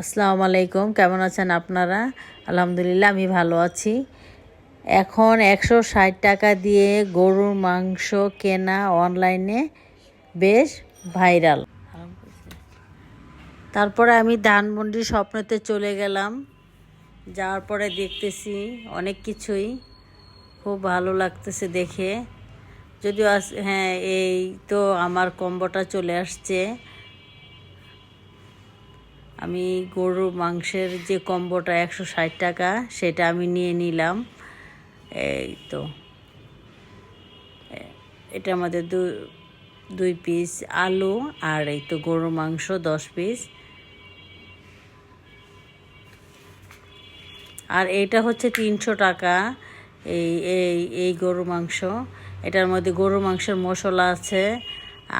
আসসালামু আলাইকুম, কেমন আছেন আপনারা? আলহামদুলিল্লাহ, আমি ভালো আছি। এখন একশো ষাট টাকা দিয়ে গরুর মাংস কেনা অনলাইনে বেশ ভাইরাল। তারপরে আমি ধানমন্ডির স্বপ্নতে চলে গেলাম। যাওয়ার পরে দেখতেছি অনেক কিছুই। খুব ভালো লাগতেছে দেখে। যদিও হ্যাঁ এই তো আমার কম্বোটা চলে আসছে। আমি গরুর মাংসের যে কম্বোটা একশো ষাট টাকা, সেটা আমি নিয়ে নিলাম। এই তো। এটা আমাদের দু, দুই পিস আলু আর এই তো গরুর মাংস দশ পিস। আর এটা হচ্ছে তিনশো টাকা, এই এই এই গরুর মাংস। এটার মধ্যে গরুর মাংসের মশলা আছে,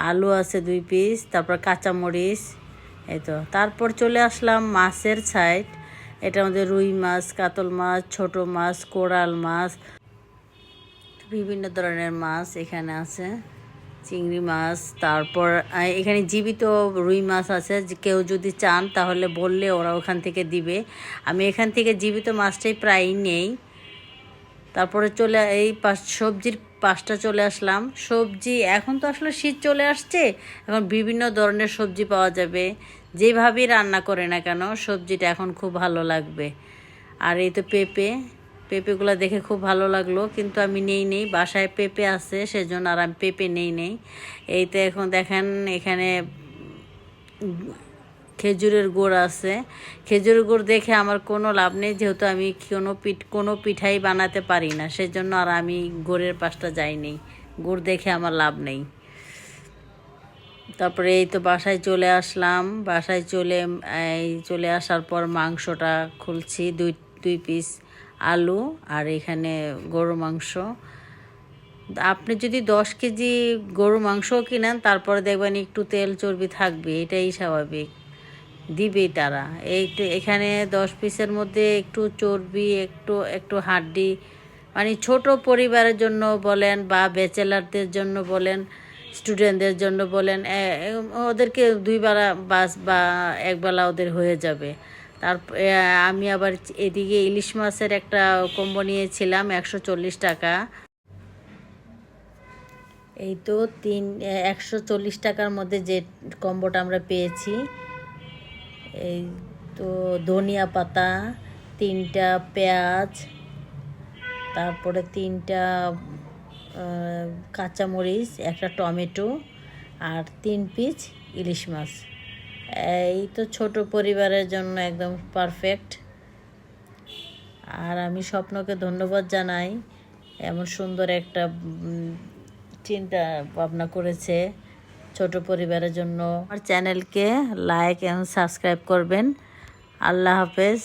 আলু আছে দুই পিস, তারপর কাঁচামরিচ এই তো। তারপর চলে আসলাম মাছের সাইড এটা আমাদের রুই মাছ, কাতল মাছ, ছোট মাছ, কোরাল মাছ, বিভিন্ন ধরনের মাছ এখানে আছে। চিংড়ি মাছ, তারপর এখানে জীবিত রুই মাছ আছে। কেউ যদি চান তাহলে বললে ওরা ওখান থেকে দিবে। আমি এখান থেকে জীবিত মাছটাই প্রায়ই নেই। তারপরে চলে, এই পাশ, সবজির পাশটা চলে আসলাম। সবজি, এখন তো আসলে শীত চলে আসছে। এখন বিভিন্ন ধরনের সবজি পাওয়া যাবে। যেভাবেই রান্না করে না কেন, সবজিটা এখন খুব ভালো লাগবে। আর এই তো পেঁপে, পেঁপেগুলো দেখে খুব ভালো লাগল, কিন্তু আমি নেই নেই, বাসায় পেঁপে আছে, সেজন্য আর আমি পেঁপে নেই নেই। এই তো এখন দেখেন, এখানে খেজুরের গুড় আছে। খেজুরের গুড় দেখে আমার কোনো লাভ নেই, যেহেতু আমি কোনো পিঠ, কোনো পিঠাই বানাতে পারি না, সেজন্য আর আমি গুড়ের পাশটা যাইনি। গুড় দেখে আমার লাভ নেই। তারপরে এই তো বাসায় চলে আসলাম। বাসায় চলে, এই চলে আসার পর মাংসটা খুলছি, দুই দুই পিস আলু আর এখানে গরু মাংস। আপনি যদি দশ কেজি গরু মাংসও কিনেন, তারপরে দেখবেন একটু তেল চর্বি থাকবে, এটাই স্বাভাবিক। দিবেই তারা। এই এখানে দশ পিসের মধ্যে একটু চর্বি, একটু একটু হাড্ডি মানে ছোট পরিবারের জন্য বলেন বা ব্যাচেলারদের জন্য বলেন স্টুডেন্টদের জন্য বলেন ওদেরকে দুই বেলা বাস বা একবেলা ওদের হয়ে যাবে। তারপর আমি আবার এদিকে ইলিশ মাছের একটা কম্বো নিয়েছিলাম, একশো চল্লিশ টাকা। এই তো তিন একশো চল্লিশ টাকার মধ্যে যে কম্বোটা আমরা পেয়েছি। এই তো ধনিয়া পাতা, তিনটা পেঁয়াজ, তারপরে তিনটা কাঁচামরিচ, একটা টমেটো আর তিন পিস ইলিশ মাছ। এই তো ছোট পরিবারের জন্য একদম পারফেক্ট আর আমি স্বপ্নকে ধন্যবাদ জানাই। এমন সুন্দর একটা চিন্তা ভাবনা করেছে ছোট পরিবারের জন্য। আমার চ্যানেলকে লাইক এবং সাবস্ক্রাইব করবেন। আল্লাহ হাফেজ।